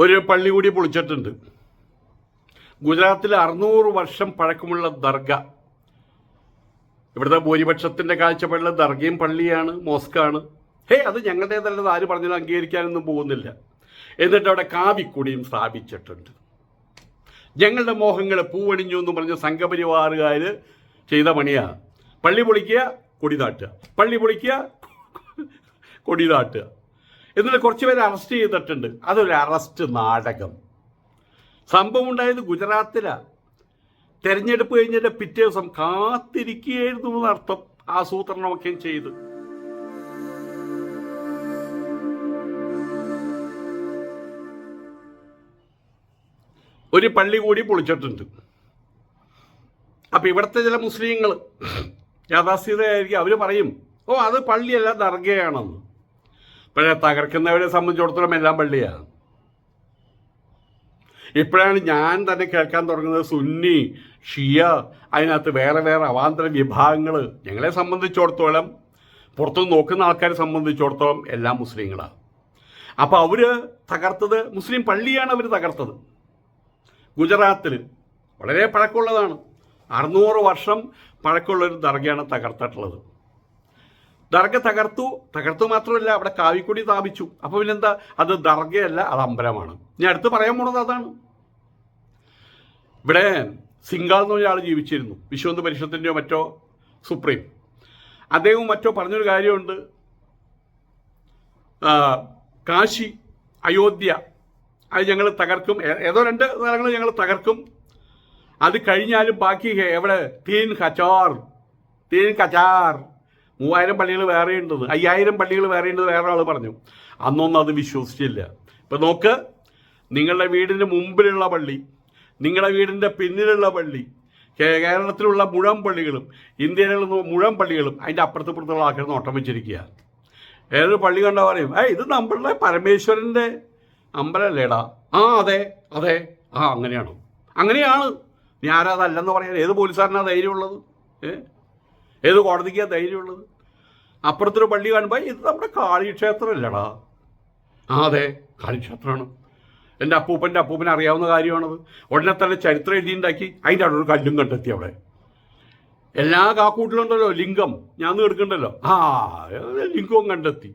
ഒരു പള്ളി കൂടി പൊളിച്ചിട്ടുണ്ട്. ഗുജറാത്തിൽ അറുന്നൂറ് വർഷം പഴക്കമുള്ള ദർഗ. ഇവിടുത്തെ ഭൂരിപക്ഷത്തിന്റെ കാഴ്ചപ്പാടിൽ ദർഗയും പള്ളിയാണ് മോസ്കാണ്. ഹേ അത് ഞങ്ങളുടേതല്ലത്. ആര് പറഞ്ഞാലും അംഗീകരിക്കാനൊന്നും പോകുന്നില്ല. എന്നിട്ട് അവിടെ കാവിക്കുടിയും സ്ഥാപിച്ചിട്ടുണ്ട്. ഞങ്ങളുടെ മോഹങ്ങളെ പൂവണിഞ്ഞു എന്ന് പറഞ്ഞ സംഘപരിവാറുകാർ ചെയ്ത പണിയാണ് പള്ളി പൊളിക്കുക കൊടി താട്ടുക. പള്ളി പൊളിക്കുക കൊടി നാട്ടുക എന്നിട്ട് കുറച്ച് പേര് അറസ്റ്റ് ചെയ്തിട്ടുണ്ട്. അതൊരു അറസ്റ്റ് നാടകം. സംഭവം ഉണ്ടായത് ഗുജറാത്തിലാണ് തെരഞ്ഞെടുപ്പ് കഴിഞ്ഞിട്ട് പിറ്റേ ദിവസം കാത്തിരിക്കുകയായിരുന്നു എന്നർത്ഥം ആസൂത്രണമൊക്കെ ചെയ്ത്. ഒരു പള്ളി കൂടി പൊളിച്ചിട്ടുണ്ട്. അപ്പം ഇവിടുത്തെ ചില മുസ്ലിങ്ങൾ യാഥാസ്ഥിതയായിരിക്കും അവർ പറയും ഓ അത് പള്ളിയല്ല ദർഗയാണെന്ന്. പക്ഷേ തകർക്കുന്നവരെ സംബന്ധിച്ചിടത്തോളം എല്ലാം പള്ളിയാണ് ഇപ്പോഴാണ് ഞാൻ തന്നെ കേൾക്കാൻ തുടങ്ങുന്നത് സുന്നി ഷിയ അതിനകത്ത് വേറെ വേറെ അവാന്തര വിഭാഗങ്ങൾ ഞങ്ങളെ സംബന്ധിച്ചിടത്തോളം പുറത്തു നോക്കുന്ന ആൾക്കാരെ സംബന്ധിച്ചിടത്തോളം എല്ലാം മുസ്ലിങ്ങളാണ്. അപ്പോൾ അവർ തകർത്തത് മുസ്ലിം പള്ളിയാണ് അവർ തകർത്തത്. ഗുജറാത്തിൽ വളരെ പഴക്കമുള്ളതാണ്. അറുന്നൂറ് വർഷം പഴക്കമുള്ളൊരു ദർഗയാണ് തകർത്തിട്ടുള്ളത്. ദർഗ തകർത്തു. തകർത്തു മാത്രമല്ല അവിടെ കാവിക്കൊടി സ്ഥാപിച്ചു. അപ്പോൾ പിന്നെന്താ? അത് ദർഗയല്ല അത് അമ്പലമാണ്. ഞാൻ അടുത്ത് പറയാൻ പോണത് അതാണ്. ഇവിടെ സിംഗാൾ എന്ന് ആൾ ജീവിച്ചിരുന്നു. വിശ്വന്ത് പരിഷത്തിന്റെയോ മറ്റോ? സുപ്രീം. അദ്ദേഹവും മറ്റോ പറഞ്ഞൊരു കാര്യമുണ്ട്. കാശി അയോധ്യ അത് ഞങ്ങൾ തകർക്കും. ഏതോ രണ്ട് സ്ഥലങ്ങൾ ഞങ്ങൾ തകർക്കും. അത് കഴിഞ്ഞാലും ബാക്കി എവിടെ? തീൻ കച്ചാർ. തീൻ കച്ചാർ. മൂവായിരം പള്ളികൾ വേറെ ഉണ്ടത് അയ്യായിരം പള്ളികൾ വേറെ ഉണ്ടത് വേറെ ആൾ പറഞ്ഞു. അന്നൊന്നും അത് വിശ്വസിച്ചില്ല. ഇപ്പം നോക്ക് നിങ്ങളുടെ വീടിന് മുമ്പിലുള്ള പള്ളി നിങ്ങളുടെ വീടിന്റെ പിന്നിലുള്ള പള്ളി കേരളത്തിലുള്ള മുഴം പള്ളികളും ഇന്ത്യയിലുള്ള മുഴം പള്ളികളും അതിന്റെ അപ്പുറത്ത് ഇപ്പുറത്തുള്ള ആൾക്കാർ നോട്ടം വെച്ചിരിക്കുക. ഏതൊരു പള്ളി കണ്ടാൽ പറയും ഏ ഇത് നമ്മളുടെ പരമേശ്വരന്റെ അമ്പലല്ലേടാ ആ അതെ അതെ ആ അങ്ങനെയാണോ. അങ്ങനെയാണ്. അതല്ലെന്ന് പറയാൻ ഏത് പോലീസുകാരനാ ധൈര്യമുള്ളത്? ഏ? ഏത് കോടതിക്കാ ധൈര്യമുള്ളത്? അപ്പുറത്തൊരു പള്ളി കാണുമ്പോൾ ഇത് നമ്മുടെ കാളിക്ഷേത്രമല്ലടാ. ആ അതെ. കാളിക്ഷേത്രമാണ്. എന്റെ അപ്പൂപ്പന്റെ അപ്പൂപ്പന് അറിയാവുന്ന കാര്യമാണത്. ഉടനെ തന്നെ ചരിത്രം എഴുതിയുണ്ടാക്കി. അതിന്റെ അവിടെ ഒരു കല്ലും കണ്ടെത്തി അവിടെ. എല്ലാ കാക്കൂട്ടിലുണ്ടല്ലോ ലിംഗം. ഞാൻ എടുക്കണ്ടല്ലോ. ആ ലിംഗവും കണ്ടെത്തി.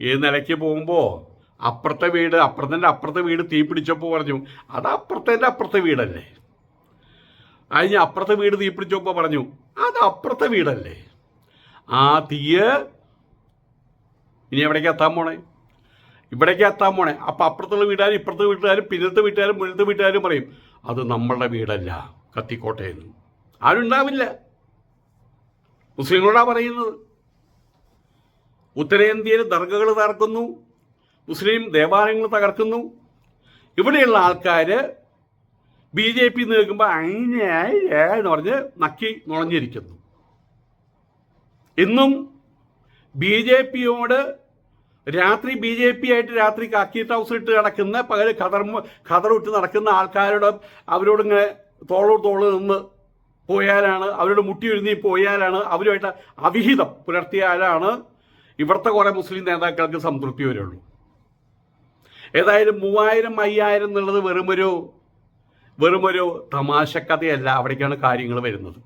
ഈ നിലയ്ക്ക് പോകുമ്പോൾ അപ്പുറത്തെ വീട് അപ്പുറത്തെ അപ്പുറത്തെ വീട് തീ പിടിച്ചപ്പോൾ പറഞ്ഞു അത് അപ്പുറത്തെ അപ്പുറത്തെ വീടല്ലേ? അതിന് അപ്പുറത്തെ വീട് തീ പിടിച്ചപ്പോൾ പറഞ്ഞു അത് അപ്പുറത്തെ വീടല്ലേ? ആ തീയ് ഇനി എവിടേക്ക് എത്താൻ പോണേ? ഇവിടേക്ക് എത്താൻ പോണേ. അപ്പം അപ്പുറത്തുള്ള വീട്ടുകാരും ഇപ്പുറത്തെ വീട്ടുകാരും പിന്നത്തെ വീട്ടുകാരും മുന്നത്തെ വീട്ടുകാരും പറയും അത് നമ്മളുടെ വീടല്ല കത്തിക്കോട്ടയെന്ന് ആരും ആരുണ്ടാവില്ല മുസ്ലിങ്ങളോടാ പറയുന്നത്. ഉത്തരേന്ത്യയിൽ ദർഗകൾ തകർക്കുന്നു മുസ്ലിം ദേവാലയങ്ങൾ തകർക്കുന്നു. ഇവിടെയുള്ള ആൾക്കാർ ബി ജെ പി നിൽക്കുമ്പോൾ അങ്ങനെ എന്ന് പറഞ്ഞ് നക്കി നുളഞ്ഞിരിക്കുന്നു ഇന്നും ബി ജെ പിയോട് രാത്രി ബി ജെ പി ആയിട്ട് രാത്രി കക്കീറ്റ് ഹൗസ് ഇട്ട് നടക്കുന്ന പകൽ ഖദർ ഇട്ട് നടക്കുന്ന ആൾക്കാരോട് അവരോട് ഇങ്ങനെ തോളോട് തോൾ നിന്ന് പോയാലാണ് അവരോട് മുട്ടി ഒരുങ്ങി പോയാലാണ് അവരുമായിട്ട് അവിഹിതം പുലർത്തിയാലാണ് ഇവിടുത്തെ കുറേ മുസ്ലിം നേതാക്കൾക്ക് സംതൃപ്തി വരുള്ളൂ. ഏതായാലും മൂവായിരം അയ്യായിരം എന്നുള്ളത് വെറുമൊരു വെറുമൊരു തമാശക്കഥയല്ല അവിടേക്കാണ് കാര്യങ്ങൾ വരുന്നത്.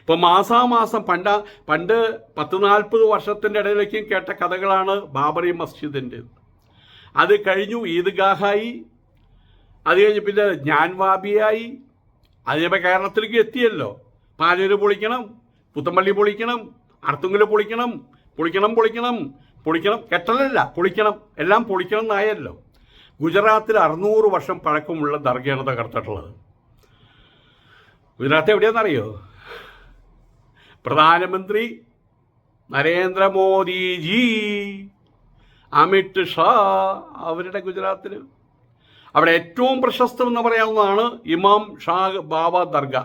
ഇപ്പം മാസാമാസം പണ്ട പണ്ട് പത്ത് നാൽപ്പത് വർഷത്തിന്റെ ഇടയിലേക്കും കേട്ട കഥകളാണ് ബാബറി മസ്ജിദിന്റെ അത് കഴിഞ്ഞു ഈദ്ഗാഹായി അത് കഴിഞ്ഞ് പിന്നെ ജ്ഞാൻവാബിയായി. അതിനിപ്പോൾ കേരളത്തിലേക്ക് എത്തിയല്ലോ. പാലൂര് പൊളിക്കണം പുത്തമ്പള്ളി പൊളിക്കണം അർത്തുങ്കൽ പൊളിക്കണം പൊളിക്കണം പൊളിക്കണം പൊളിക്കണം കെട്ടലല്ല പൊളിക്കണം എല്ലാം പൊളിക്കണം എന്നായല്ലോ. ഗുജറാത്തിൽ അറുന്നൂറ് വർഷം പഴക്കമുള്ള ദർഗയാണ് തകർത്തിട്ടുള്ളത്. ഗുജറാത്ത് എവിടെയാണെന്നറിയോ? പ്രധാനമന്ത്രി നരേന്ദ്രമോദിജി. അമിത് ഷാ അവരുടെ ഗുജറാത്തിൽ അവിടെ ഏറ്റവും പ്രശസ്തം എന്ന് പറയാവുന്നതാണ് ഇമാം ഷാ ബാബ ദർഗ.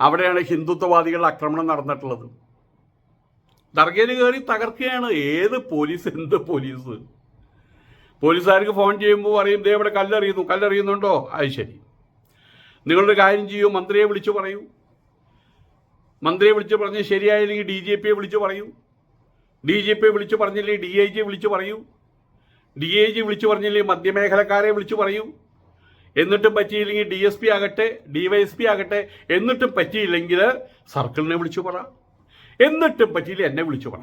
അവിടെയാണ് ഹിന്ദുത്വവാദികളുടെ ആക്രമണം നടന്നിട്ടുള്ളത്. ദർഗയിൽ കയറി തകർക്കുകയാണ്. ഏത് പോലീസ് എന്ത് പോലീസ്? പോലീസുകാർക്ക് ഫോൺ ചെയ്യുമ്പോൾ പറയും ദേ ഇവിടെ കല്ലെറിയുന്നു കല്ലെറിയുന്നുണ്ടോ? അത് ശരി. നിങ്ങളൊരു കാര്യം ചെയ്യൂ മന്ത്രിയെ വിളിച്ചു പറയൂ. മന്ത്രിയെ വിളിച്ച് പറഞ്ഞ് ശരിയായില്ലെങ്കിൽ ഡി ജി പിയെ വിളിച്ച് പറയൂ. ഡി ജി പിയെ വിളിച്ച് പറഞ്ഞില്ലെങ്കിൽ ഡി ഐ ജിയെ വിളിച്ച് പറയൂ. ഡി ഐ ജി വിളിച്ചു പറഞ്ഞില്ലെങ്കിൽ മധ്യമേഖലക്കാരെ വിളിച്ചു പറയൂ. എന്നിട്ടും പറ്റിയില്ലെങ്കിൽ ഡി എസ് പി ആകട്ടെ ഡി വൈ എസ് പി ആകട്ടെ എന്നിട്ടും പറ്റിയില്ലെങ്കിൽ സർക്കിളിനെ വിളിച്ചു പറ. എന്നിട്ടും പറ്റിയില്ല എന്നെ വിളിച്ചു പറ.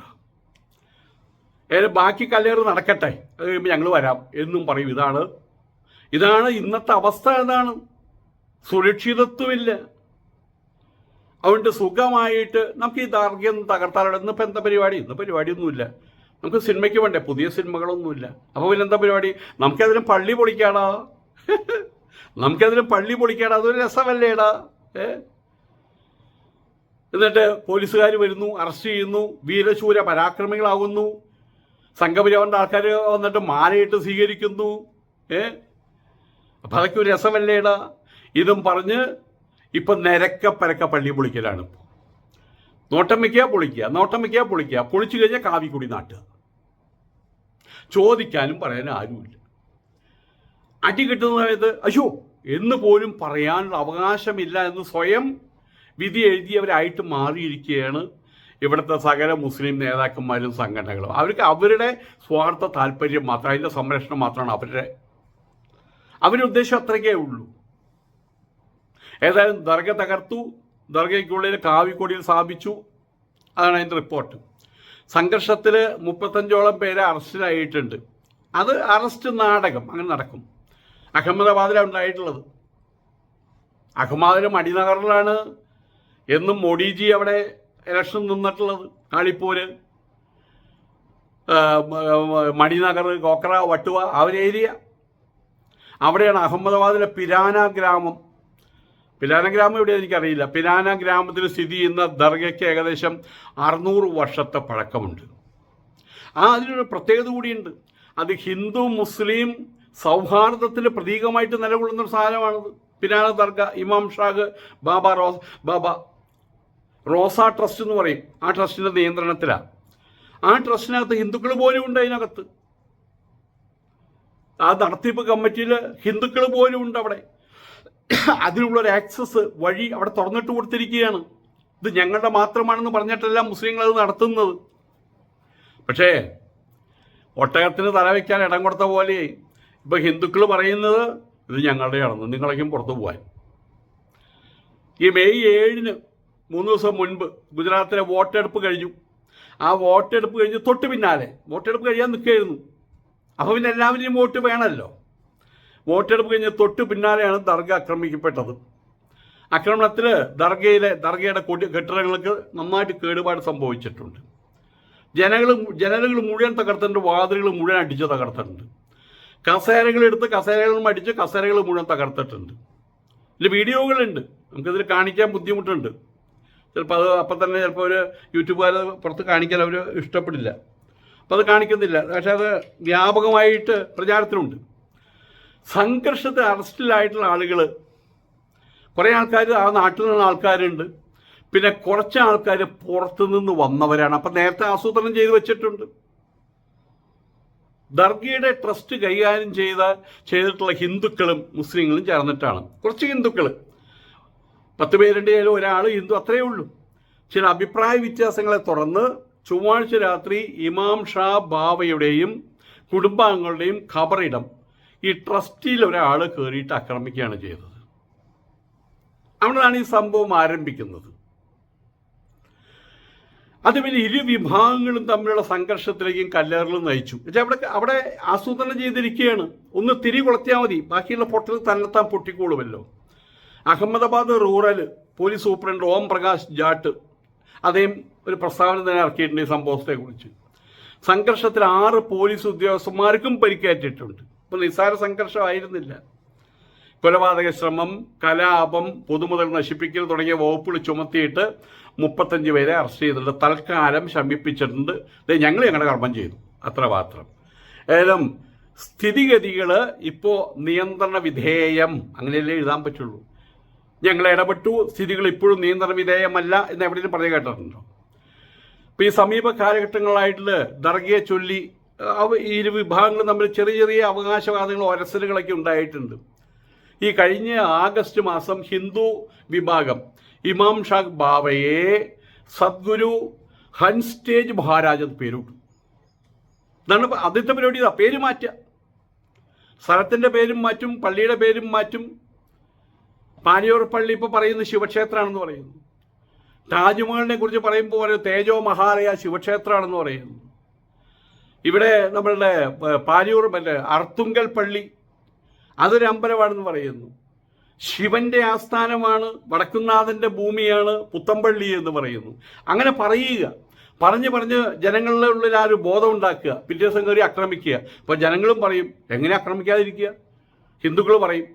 ബാക്കി കല്ലേറ് നടക്കട്ടെ. അത് കഴിയുമ്പോൾ ഞങ്ങൾ വരാം എന്നും പറയും. ഇതാണ് ഇതാണ് ഇന്നത്തെ അവസ്ഥ എന്താണ് സുരക്ഷിതത്വമില്ല. അതുകൊണ്ട് സുഖമായിട്ട് നമുക്ക് ഈ ദാർഘ്യം തകർത്താറുണ്ട് ഇന്നിപ്പോൾ എന്താ പരിപാടി? ഇന്ന് പരിപാടിയൊന്നുമില്ല. നമുക്ക് സിനിമയ്ക്ക് വേണ്ടേ? പുതിയ സിനിമകളൊന്നുമില്ല. അപ്പോൾ പിന്നെ എന്താ പരിപാടി? നമുക്കതിന് പള്ളി പൊളിക്കാടാ. നമുക്കതിന് പള്ളി പൊളിക്കാടാ. അതൊരു രസമല്ലേടാ. ഏ? എന്നിട്ട് പോലീസുകാർ വരുന്നു അറസ്റ്റ് ചെയ്യുന്നു വീരശൂര പരാക്രമികളാകുന്നു. സംഘപരിവാറിന്റെ ആൾക്കാർ വന്നിട്ട് മാലയിട്ട് സ്വീകരിക്കുന്നു. ഏ? അപ്പം അതൊക്കെ ഒരു രസമല്ലേടാ. ഇതും പറഞ്ഞ് ഇപ്പം നിരക്ക പരക്ക പള്ളി പൊളിക്കലാണ്. നോട്ടം വയ്ക്കുക പൊളിക്കുക നോട്ടം വയ്ക്കുക പൊളിക്കുക പൊളിച്ചു കഴിഞ്ഞാൽ കാവിക്കുടി നാട്ടുക ചോദിക്കാനും പറയാനും ആരുമില്ല. അടി കിട്ടുന്ന സമയത്ത് അയ്യോ എന്ന് പോലും പറയാനുള്ള അവകാശമില്ല എന്ന് സ്വയം വിധി എഴുതിയവരായിട്ട് മാറിയിരിക്കുകയാണ് ഇവിടുത്തെ സകല മുസ്ലിം നേതാക്കന്മാരും സംഘടനകളും. അവർക്ക് അവരുടെ സ്വാർത്ഥ താല്പര്യം മാത്രം അതിന്റെ സംരക്ഷണം മാത്രമാണ് അവരുടെ. അവരുടെ ഉദ്ദേശം അത്രയ്ക്കേ ഉള്ളൂ. ഏതായാലും ദർഗ തകർത്തു. ദർഗയ്ക്കുള്ളിൽ കാവിക്കൊടിയിൽ സ്ഥാപിച്ചു. അതാണ് അതിന്റെ റിപ്പോർട്ട് സംഘർഷത്തിൽ മുപ്പത്തഞ്ചോളം പേരെ അറസ്റ്റിലായിട്ടുണ്ട് അത് അറസ്റ്റ് നാടകം. അങ്ങനെ നടക്കും. അഹമ്മദാബാദിലാണ് ഉണ്ടായിട്ടുള്ളത്. അഹമ്മദാബാദിലും മടിനഗറിലാണ് എന്നും മോഡിജി അവിടെ ഇലക്ഷൻ നിന്നിട്ടുള്ളത്. കാളിപ്പൂര് മണിനഗർ ഗോക്ര വട്ടുവ ആ ഒരു ഏരിയ അവിടെയാണ് അഹമ്മദാബാദിലെ പിരാന ഗ്രാമം. പിലാന ഗ്രാമം എനിക്കറിയില്ല. പിലാന ഗ്രാമത്തിൽ സ്ഥിതി ചെയ്യുന്ന ദർഗയ്ക്ക് ഏകദേശം അറുന്നൂറ് വർഷത്തെ പഴക്കമുണ്ട്. ആ അതിനൊരു പ്രത്യേകത കൂടിയുണ്ട്. അത് ഹിന്ദു മുസ്ലിം സൗഹാർദ്ദത്തിന്റെ പ്രതീകമായിട്ട് നിലകൊള്ളുന്ന ഒരു സാധനമാണത്. പിനാന ദർഗ ഇമാം ഷാഗ് ബാബ റോസ് ബാബ റോസ ട്രസ്റ്റ് എന്ന് പറയും. ആ ട്രസ്റ്റിന്റെ നിയന്ത്രണത്തിലാണ് ആ ട്രസ്റ്റിനകത്ത് ഹിന്ദുക്കൾ പോലും ഉണ്ട് അതിനകത്ത്. ആ നടത്തിപ്പ് കമ്മിറ്റിയിൽ ഹിന്ദുക്കൾ പോലും ഉണ്ട് അവിടെ. അതിനുള്ളൊരു ആക്സസ് വഴി അവിടെ തുറന്നിട്ട് കൊടുത്തിരിക്കുകയാണ്. ഇത് ഞങ്ങളുടെ മാത്രമാണെന്ന് പറഞ്ഞിട്ടല്ല മുസ്ലിങ്ങൾ അത് നടത്തുന്നത്. പക്ഷേ ഒട്ടകത്തിന് തല വയ്ക്കാൻ ഇടം കൊടുത്ത പോലെ ഇപ്പൊ ഹിന്ദുക്കൾ പറയുന്നത് ഇത് ഞങ്ങളുടെയാണെന്ന് നിങ്ങളേക്കും പുറത്തു പോകാൻ ഈ മെയ് ഏഴിന് മൂന്ന് ദിവസം മുൻപ് ഗുജറാത്തിലെ വോട്ടെടുപ്പ് കഴിഞ്ഞു. ആ വോട്ടെടുപ്പ് കഴിഞ്ഞ് തൊട്ട് പിന്നാലെ വോട്ടെടുപ്പ് കഴിയാൻ നിൽക്കുകയായിരുന്നു. അപ്പോൾ പിന്നെ എല്ലാവരെയും വോട്ട് വേണമല്ലോ. വോട്ടെടുപ്പ് കഴിഞ്ഞ് തൊട്ട് പിന്നാലെയാണ് ദർഗ ആക്രമിക്കപ്പെട്ടത്. ആക്രമണത്തിൽ ദർഗയിലെ ദർഗയുടെ കൊടി കെട്ടിടങ്ങൾക്ക് നന്നായിട്ട് കേടുപാട് സംഭവിച്ചിട്ടുണ്ട്. ജനങ്ങൾ ജനലുകൾ മുഴുവൻ തകർത്തിട്ടുണ്ട് വാതിലുകൾ മുഴുവൻ അടിച്ച് തകർത്തിട്ടുണ്ട്. കസേരകൾ എടുത്ത് കസേരകളും അടിച്ച് കസേരകൾ മുഴുവൻ തകർത്തിട്ടുണ്ട്. ഇതിൽ വീഡിയോകളുണ്ട്. നമുക്കിതിൽ കാണിക്കാൻ ബുദ്ധിമുട്ടുണ്ട്. ചിലപ്പോൾ അത് അപ്പം തന്നെ ചിലപ്പോൾ ഒരു യൂട്യൂബുകാർ പുറത്ത് കാണിക്കാൻ അവർ ഇഷ്ടപ്പെടില്ല. അപ്പോൾ അത് കാണിക്കുന്നില്ല. പക്ഷേ അത് വ്യാപകമായിട്ട് പ്രചാരത്തിലുണ്ട്. സംഘർഷത്തിൽ അറസ്റ്റിലായിട്ടുള്ള ആളുകൾ കുറേ ആൾക്കാർ ആ നാട്ടിൽ നിന്നുള്ള ആൾക്കാരുണ്ട്. പിന്നെ കുറച്ച് ആൾക്കാർ പുറത്തുനിന്ന് വന്നവരാണ്. അപ്പം നേരത്തെ ആസൂത്രണം ചെയ്ത് വെച്ചിട്ടുണ്ട്. ദർഗയുടെ ട്രസ്റ്റ് കൈകാര്യം ചെയ്ത ചെയ്തിട്ടുള്ള ഹിന്ദുക്കളും മുസ്ലിങ്ങളും ചേർന്നിട്ടാണ്. കുറച്ച് ഹിന്ദുക്കൾ പത്ത് പേരുടെ കയ്യിൽ ഒരാൾ ഹിന്ദു അത്രയേ ഉള്ളൂ. ചില അഭിപ്രായ വ്യത്യാസങ്ങളെ തുടർന്ന് ചൊവ്വാഴ്ച രാത്രി ഇമാം ഷാ ബാവയുടെയും കുടുംബാംഗങ്ങളുടെയും ഖബറിടം ഈ ട്രസ്റ്റിയിൽ ഒരാൾ കയറിയിട്ട് ആക്രമിക്കുകയാണ് ചെയ്തത്. അവിടെയാണ് ഈ സംഭവം ആരംഭിക്കുന്നത്. അത് പിന്നെ ഇരു വിഭാഗങ്ങളും തമ്മിലുള്ള സംഘർഷത്തിലേക്കും കല്ലേറിലും നയിച്ചു. പക്ഷേ അവിടെ അവിടെ ആസൂത്രണം ചെയ്തിരിക്കുകയാണ്. ഒന്ന് തിരി കൊളത്തിയാൽ മതി. ബാക്കിയുള്ള പൊട്ടൽ തന്നെത്താൻ പൊട്ടിക്കോളുമല്ലോ. Ahmedabad rural police superintendent Om Prakash Jat അദ്ദേഹം ഒരു പ്രസ്താവന തന്നെ ഇറക്കിയിട്ടുണ്ട് ഈ സംഭവത്തെക്കുറിച്ച്. സംഘർഷത്തിൽ ആറ് പോലീസ് ഉദ്യോഗസ്ഥന്മാർക്കും പരിക്കേറ്റിട്ടുണ്ട്. ഇപ്പം നിസ്സാര സംഘർഷമായിരുന്നില്ല. കൊലപാതക ശ്രമം കലാപം പൊതുമുതൽ നശിപ്പിക്കൽ തുടങ്ങിയ വകുപ്പുകൾ ചുമത്തിയിട്ട് മുപ്പത്തഞ്ച് പേരെ അറസ്റ്റ് ചെയ്തിട്ടുണ്ട്. തൽക്കാലം ശമിപ്പിച്ചിട്ടുണ്ട്. ഞങ്ങൾ ഞങ്ങളുടെ കർമ്മം ചെയ്തു. അത്ര മാത്രം ഏതായാലും സ്ഥിതിഗതികൾ ഇപ്പോൾ നിയന്ത്രണ വിധേയം. അങ്ങനെയല്ലേ എഴുതാൻ പറ്റുള്ളൂ. ഞങ്ങൾ ഇടപെട്ടു. സ്ഥിതികൾ ഇപ്പോഴും നിയന്ത്രണ വിധേയമല്ല എന്ന് എവിടെയും പറഞ്ഞു കേട്ടിട്ടുണ്ടോ? ഇപ്പം ഈ സമീപ കാലഘട്ടങ്ങളായിട്ടുള്ള ദർഗയെ ചൊല്ലി ഇരു വിഭാഗങ്ങളും തമ്മിൽ ചെറിയ ചെറിയ അവകാശവാദങ്ങളും ഒരസലുകളൊക്കെ ഉണ്ടായിട്ടുണ്ട്. ഈ കഴിഞ്ഞ ആഗസ്റ്റ് മാസം ഹിന്ദു വിഭാഗം ഇമാം ഷാഖ് ബാവയെ സദ്ഗുരു ഹൻസ്റ്റേജ് മഹാരാജ് എന്ന് പേരിട്ടു. ഇതാണ് ആദ്യത്തെ പരിപാടി ഇതാ പേര് മാറ്റുക. സ്ഥലത്തിന്റെ പേരും മാറ്റും പള്ളിയുടെ പേരും മാറ്റും. പാനിയൂർ പള്ളി ഇപ്പോൾ പറയുന്ന ശിവക്ഷേത്രമാണെന്ന് പറയുന്നു. താജ്മഹലിനെ കുറിച്ച് പറയുമ്പോൾ പറയും തേജോ മഹാലയ ശിവക്ഷേത്രമാണെന്ന് പറയുന്നു. ഇവിടെ നമ്മളുടെ പാലിയൂർ മറ്റേ അർത്തുങ്കൽ പള്ളി അതൊരു അമ്പലമാണെന്ന് പറയുന്നു. ശിവന്റെ ആസ്ഥാനമാണ് വടക്കുന്നാഥന്റെ ഭൂമിയാണ് പുത്തമ്പള്ളി എന്ന് പറയുന്നു. അങ്ങനെ പറയുക. പറഞ്ഞ് പറഞ്ഞ് ജനങ്ങളുടെ ഉള്ളിൽ ആ ഒരു ബോധം ഉണ്ടാക്കുക. പിറ്റേ ദിവസം കയറി ആക്രമിക്കുക. അപ്പോൾ ജനങ്ങളും പറയും എങ്ങനെ ആക്രമിക്കാതിരിക്കുക? ഹിന്ദുക്കൾ പറയും.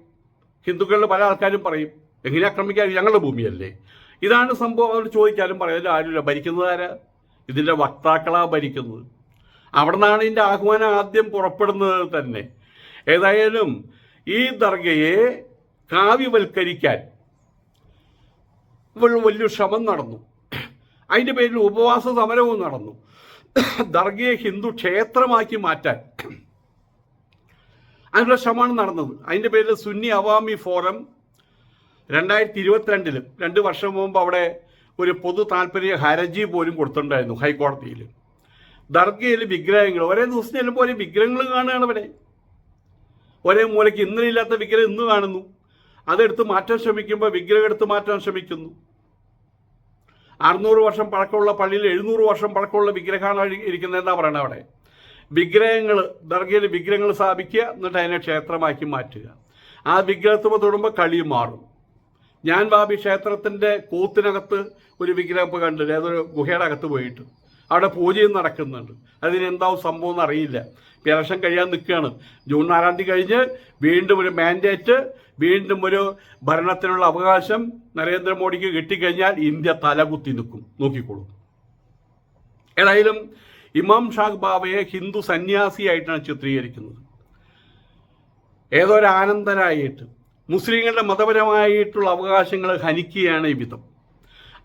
ഹിന്ദുക്കളുടെ പല ആൾക്കാരും പറയും എങ്ങനെ ആക്രമിക്കാതിരിക്കുക? ഞങ്ങളുടെ ഭൂമിയല്ലേ. ഇതാണ് സംഭവം. അവർ ചോദിച്ചാലും പറയാനും ആരുമില്ല. ഭരിക്കുന്നതാരാ? ഇതിന്റെ വക്താക്കളാ ഭരിക്കുന്നത്. അവിടെ നിന്നാണ് ഇതിന്റെ ആഹ്വാനം ആദ്യം പുറപ്പെടുന്നത് തന്നെ. ഏതായാലും ഈ ദർഗയെ കാവ്യവൽക്കരിക്കാൻ വലിയ ശ്രമം നടന്നു. അതിന്റെ പേരിൽ ഉപവാസ സമരവും നടന്നു. ദർഗയെ ഹിന്ദു ക്ഷേത്രമാക്കി മാറ്റാൻ അതിനുള്ള ശ്രമമാണ് നടന്നത്. അതിന്റെ പേരിൽ സുന്നി അവാമി ഫോറം രണ്ടായിരത്തി ഇരുപത്തിരണ്ടിലും രണ്ട് വർഷം മുമ്പ് അവിടെ ഒരു പൊതു താല്പര്യ ഹരജി പോലും കൊടുത്തിട്ടുണ്ടായിരുന്നു ഹൈക്കോടതിയിൽ. ദർഗയിൽ വിഗ്രഹങ്ങൾ. ഒരേ ദിവസം ചെല്ലുമ്പോൾ ഒരേ വിഗ്രഹങ്ങൾ കാണുകയാണ് അവിടെ ഒരേ മൂലയ്ക്ക് ഇന്നലെ ഇല്ലാത്ത വിഗ്രഹം ഇന്ന് കാണുന്നു. അതെടുത്ത് മാറ്റാൻ ശ്രമിക്കുമ്പോൾ വിഗ്രഹം എടുത്ത് മാറ്റാൻ ശ്രമിക്കുന്നു. അറുന്നൂറ് വർഷം പഴക്കമുള്ള പള്ളിയിൽ എഴുന്നൂറ് വർഷം പഴക്കമുള്ള വിഗ്രഹമാണ് ഇരിക്കുന്നത് എന്താ പറയണത് അവിടെ. വിഗ്രഹങ്ങൾ ദർഗയിൽ വിഗ്രഹങ്ങൾ സ്ഥാപിക്കുക എന്നിട്ട് അതിനെ ക്ഷേത്രമാക്കി മാറ്റുക. ആ വിഗ്രഹത്തുമ്പോൾ തൊടുമ്പോൾ കളി മാറും. ഞാൻ ബാബി ക്ഷേത്രത്തിന്റെ കൂത്തിനകത്ത് ഒരു വിഗ്രഹം കണ്ടില്ല? അതൊരു ഗുഹയുടെ അകത്ത് പോയിട്ട്. അവിടെ പൂജയും നടക്കുന്നുണ്ട്. അതിനെന്താവും സംഭവം എന്ന് അറിയില്ല ഇലക്ഷൻ കഴിയാൻ നിൽക്കുകയാണ്. ജൂൺ നാലാം തീയതി കഴിഞ്ഞ് വീണ്ടും ഒരു മാൻഡേറ്റ് വീണ്ടും ഒരു ഭരണത്തിനുള്ള അവകാശം നരേന്ദ്രമോദിക്ക് കിട്ടിക്കഴിഞ്ഞാൽ ഇന്ത്യ തലകുത്തി നിൽക്കും. നോക്കിക്കോളൂ. ഏതായാലും ഇമാം ഷാഖ് ബാബയെ ഹിന്ദു സന്യാസിയായിട്ടാണ് ചിത്രീകരിക്കുന്നത്. ഏതോ ഒരു ആനന്ദനായിട്ട് മുസ്ലിങ്ങളുടെ മതപരമായിട്ടുള്ള അവകാശങ്ങൾ ഹനിക്കുകയാണ് ഈ വിധം.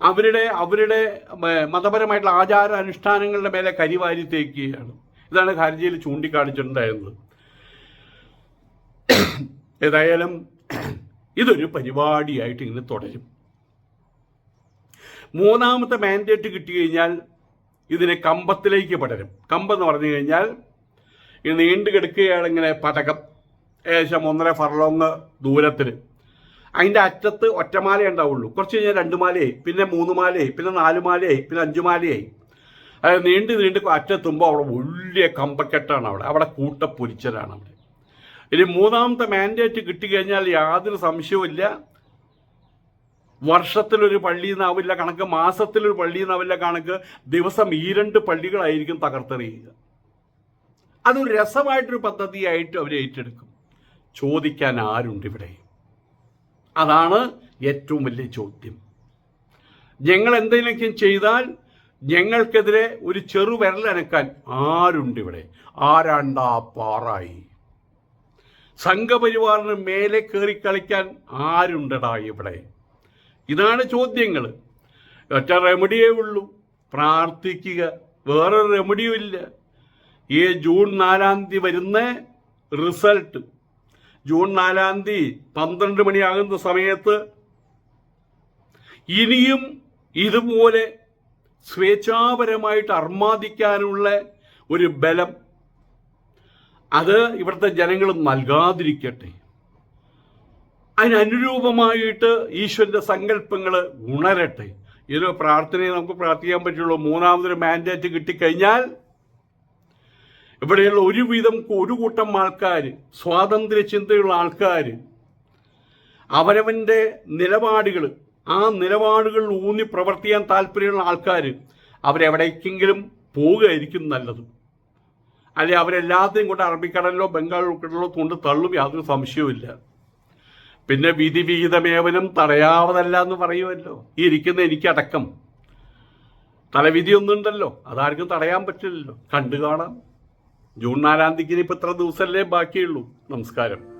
അവരുടെ അവരുടെ മതപരമായിട്ടുള്ള ആചാര അനുഷ്ഠാനങ്ങളുടെ മേലെ കരിവാരി തേക്കുകയാണ്. ഇതാണ് ഹർജിയിൽ ചൂണ്ടിക്കാണിച്ചിട്ടുണ്ടായിരുന്നത്. ഏതായാലും ഇതൊരു പരിപാടിയായിട്ട് ഇങ്ങനെ തുടരും. മൂന്നാമത്തെ മാൻഡേറ്റ് കിട്ടിക്കഴിഞ്ഞാൽ ഇതിനെ കമ്പത്തിലേക്ക് പടരും. കമ്പം എന്ന് പറഞ്ഞു കഴിഞ്ഞാൽ ഇത് നീണ്ടു കിടക്കുകയാണ് ഇങ്ങനെ പതകം. ഏകദേശം ഒന്നര ഫർലോങ് ദൂരത്തിൽ അതിന്റെ അറ്റത്ത് ഒറ്റമാല ഉണ്ടാവുള്ളൂ. കുറച്ച് കഴിഞ്ഞാൽ രണ്ട് മാലയായി. പിന്നെ മൂന്ന് മാലയായി. പിന്നെ നാല് മാലയായി. പിന്നെ അഞ്ച് മാലയായി. അതായത് നീണ്ട് നീണ്ട് അറ്റെത്തുമ്പോൾ അവിടെ വലിയ കമ്പക്കെട്ടാണ് അവിടെ. അവിടെ കൂട്ടപ്പൊരിച്ചലാണ് അവിടെ. ഇനി മൂന്നാമത്തെ മാൻഡേറ്റ് കിട്ടിക്കഴിഞ്ഞാൽ യാതൊരു സംശയവുമില്ല വർഷത്തിലൊരു പള്ളി എന്നാവില്ല കണക്ക് മാസത്തിലൊരു പള്ളി എന്നാവില്ല കണക്ക് ദിവസം ഈ രണ്ട് പള്ളികളായിരിക്കും തകർത്തെറിയുക. അതൊരു രസമായിട്ടൊരു പദ്ധതിയായിട്ട് അവർ ഏറ്റെടുക്കും. ചോദിക്കാൻ ആരുണ്ട് ഇവിടെ? അതാണ് ഏറ്റവും വലിയ ചോദ്യം. ഞങ്ങൾ എന്തെങ്കിലും ചെയ്താൽ ഞങ്ങൾക്കെതിരെ ഒരു ചെറു വിരലനക്കാൻ ആരുണ്ട് ഇവിടെ? ആരാണ്ടാ പാറായി? സംഘപരിവാറിന് മേലെ കയറി കളിക്കാൻ ആരുണ്ടടാ ഇവിടെ? ഇതാണ് ചോദ്യങ്ങൾ ഒറ്റ റെമഡിയേ ഉള്ളൂ. പ്രാർത്ഥിക്കുക. വേറൊരു റെമഡിയും ഇല്ല ഈ ജൂൺ നാലാം തീയതി വരുന്ന റിസൾട്ട്. ജൂൺ നാലാം തീയതി പന്ത്രണ്ട് മണിയാകുന്ന സമയത്ത് ഇനിയും ഇതുപോലെ സ്വേച്ഛാപരമായിട്ട് അർമാദിക്കാനുള്ള ഒരു ബലം അത് ഇവിടുത്തെ ജനങ്ങൾ നൽകാതിരിക്കട്ടെ. അതിനനുരൂപമായിട്ട് ഈശ്വരന്റെ സങ്കല്പങ്ങൾ ഉണരട്ടെ. ഇതൊരു പ്രാർത്ഥനയെ നമുക്ക് പ്രാർത്ഥിക്കാൻ പറ്റുള്ളൂ. മൂന്നാമതൊരു മാൻഡേറ്റ് കിട്ടിക്കഴിഞ്ഞാൽ ഇവിടെയുള്ള ഒരുവിധം ഒരു കൂട്ടം ആൾക്കാർ സ്വാതന്ത്ര്യ ചിന്തയുള്ള ആൾക്കാർ അവരവന്റെ നിലപാടുകൾ ആ നിലപാടുകൾ ഊന്നി പ്രവർത്തിക്കാൻ താല്പര്യമുള്ള ആൾക്കാർ അവരെവിടേക്കെങ്കിലും പോവുകയായിരിക്കും നല്ലത്. അല്ലെ അവരെല്ലാത്തെയും കൊണ്ട് അറബിക്കടലിലോ ബംഗാൾ ഉൾക്കടലിലോ കൊണ്ട് തള്ളും യാതൊരു സംശയവുമില്ല പിന്നെ വിധി വിഹിതമേവനും തടയാവതല്ല എന്ന് പറയുമല്ലോ. ഈ ഇരിക്കുന്ന എനിക്കടക്കം. തലവിധി ഒന്നുണ്ടല്ലോ അതാർക്കും തടയാൻ പറ്റില്ലല്ലോ. കണ്ടു കാണാം. ജൂൺ നാലാം തീയതി ഇപ്പം ഇത്ര ദിവസമല്ലേ ബാക്കിയുള്ളൂ. നമസ്കാരം.